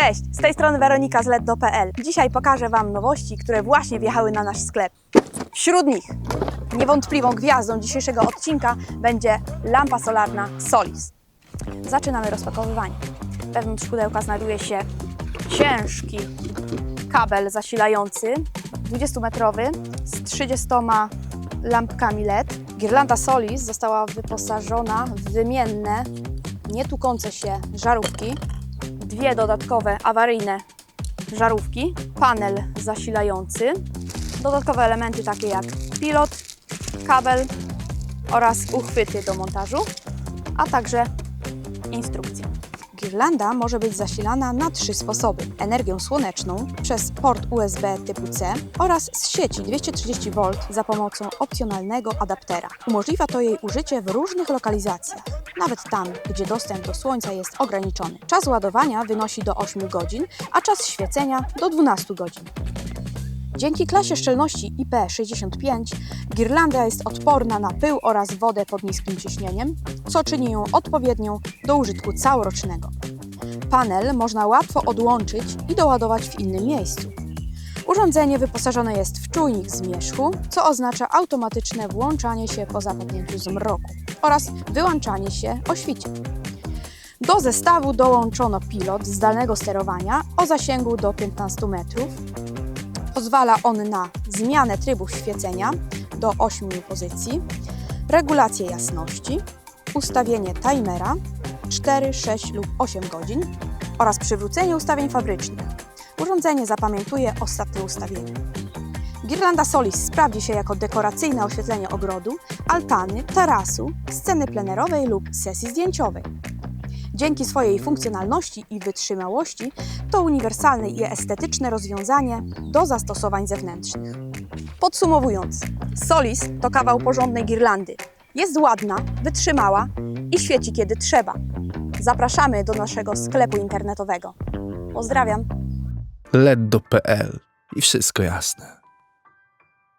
Cześć, z tej strony Weronika z letdo.pl. Dzisiaj pokażę Wam nowości, które właśnie wjechały na nasz sklep. Wśród nich niewątpliwą gwiazdą dzisiejszego odcinka będzie lampa solarna Solis. Zaczynamy rozpakowywanie. Wewnątrz pudełka znajduje się ciężki kabel zasilający 20-metrowy z 30 lampkami LED. Girlanda Solis została wyposażona w wymienne, nietukące się żarówki, dwie dodatkowe awaryjne żarówki, panel zasilający, dodatkowe elementy takie jak pilot, kabel oraz uchwyty do montażu, a także instrukcje. Girlanda może być zasilana na trzy sposoby: energią słoneczną przez port USB typu C oraz z sieci 230V za pomocą opcjonalnego adaptera. Umożliwia to jej użycie w różnych lokalizacjach, nawet tam, gdzie dostęp do słońca jest ograniczony. Czas ładowania wynosi do 8 godzin, a czas świecenia do 12 godzin. Dzięki klasie szczelności IP65 girlanda jest odporna na pył oraz wodę pod niskim ciśnieniem, co czyni ją odpowiednią do użytku całorocznego. Panel można łatwo odłączyć i doładować w innym miejscu. Urządzenie wyposażone jest w czujnik zmierzchu, co oznacza automatyczne włączanie się po zapadnięciu zmroku oraz wyłączanie się o świcie. Do zestawu dołączono pilot zdalnego sterowania o zasięgu do 15 metrów, Pozwala on na zmianę trybów świecenia do 8 pozycji, regulację jasności, ustawienie timera 4, 6 lub 8 godzin oraz przywrócenie ustawień fabrycznych. Urządzenie zapamiętuje ostatnie ustawienie. Girlanda Solis sprawdzi się jako dekoracyjne oświetlenie ogrodu, altany, tarasu, sceny plenerowej lub sesji zdjęciowej. Dzięki swojej funkcjonalności i wytrzymałości to uniwersalne i estetyczne rozwiązanie do zastosowań zewnętrznych. Podsumowując, Solis to kawał porządnej girlandy. Jest ładna, wytrzymała i świeci kiedy trzeba. Zapraszamy do naszego sklepu internetowego. Pozdrawiam! leddo.pl i wszystko jasne.